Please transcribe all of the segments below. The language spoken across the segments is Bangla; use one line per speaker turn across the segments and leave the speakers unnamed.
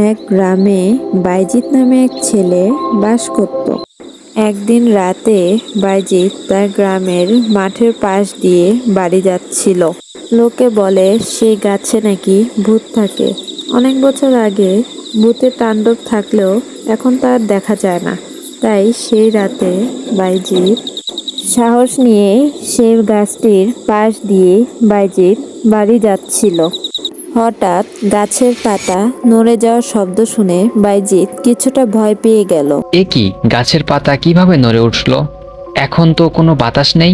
এক গ্রামে বাইজিৎ নামে এক ছেলে বাস করত। একদিন রাতে বাইজিৎ তার গ্রামের মাঠের পাশ দিয়ে বাড়ি যাচ্ছিল। লোকে বলে সেই গাছে নাকি ভূত থাকে। অনেক বছর আগে ভূতের তাণ্ডব থাকলেও এখন তার দেখা যায় না। তাই সেই রাতে বাইজিৎ সাহস নিয়ে সে গাছটির পাশ দিয়ে বাইজিৎ বাড়ি যাচ্ছিল। হঠাৎ গাছের পাতা নড়ে যাওয়ার শব্দ শুনে বাইজিৎ কিছুটা ভয় পেয়ে গেল।
এ কি গাছের পাতা কীভাবে নড়ে উঠল? এখন তো কোনো বাতাস নেই?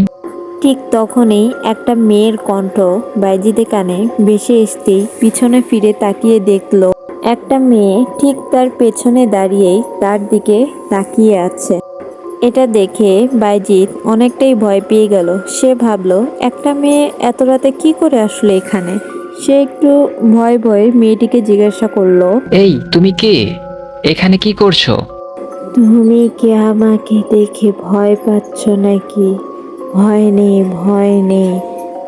ঠিক তখনই একটা মেয়ের কণ্ঠ বাইজিদের কানে ভেসে আসতেই পিছনে ফিরে তাকিয়ে দেখল একটা মেয়ে ঠিক তার পেছনে দাঁড়িয়েই তার দিকে তাকিয়ে আছে। এটা দেখে বাইজিৎ অনেকটাই ভয় পেয়ে গেল। সে ভাবলো একটা মেয়ে এত রাতে কি করে আসলো এখানে? সে একটু ভয় ভয়ে মেয়েটিকে জিজ্ঞাসা করল
এই তুমি কে? এখানে কি করছ?
তুমি কি আমাকে দেখে ভয় পাচ্ছ নাকি? ভয় নেই ভয় নেই।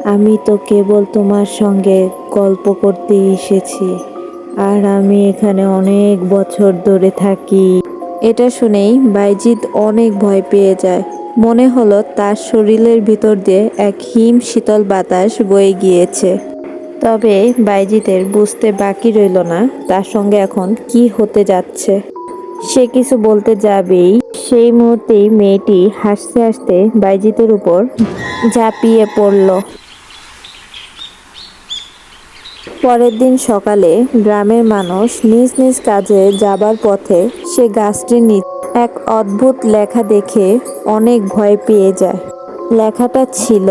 আমি তো কেবল তোমার সঙ্গে গল্প করতে এসেছি আর আমি এখানে অনেক বছর ধরে থাকি। এটা শুনেই বাইজিৎ অনেক ভয় পেয়ে যায়। মনে হলো তার শরীরের ভিতর দিয়ে এক হিম শীতল বাতাস বয়ে গিয়েছে। তবে বাইজিতের বুঝতে বাকি রইল না, তার সঙ্গে এখন কি হতে যাচ্ছে। সে কিছু বলতে যাবেই। সেই মুহূর্তেই মেয়েটি হাসতে হাসতে বাইজিতের উপর ঝাঁপিয়ে পড়ল। পরের দিন সকালে গ্রামের মানুষ নিজ নিজ কাজে যাবার পথে সে গাছটির নিচ এক অদ্ভুত লেখা দেখে অনেক ভয় পেয়ে যায়। লেখাটা ছিল,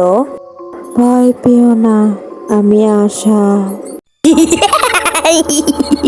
ভয় পেও না আমি আশা।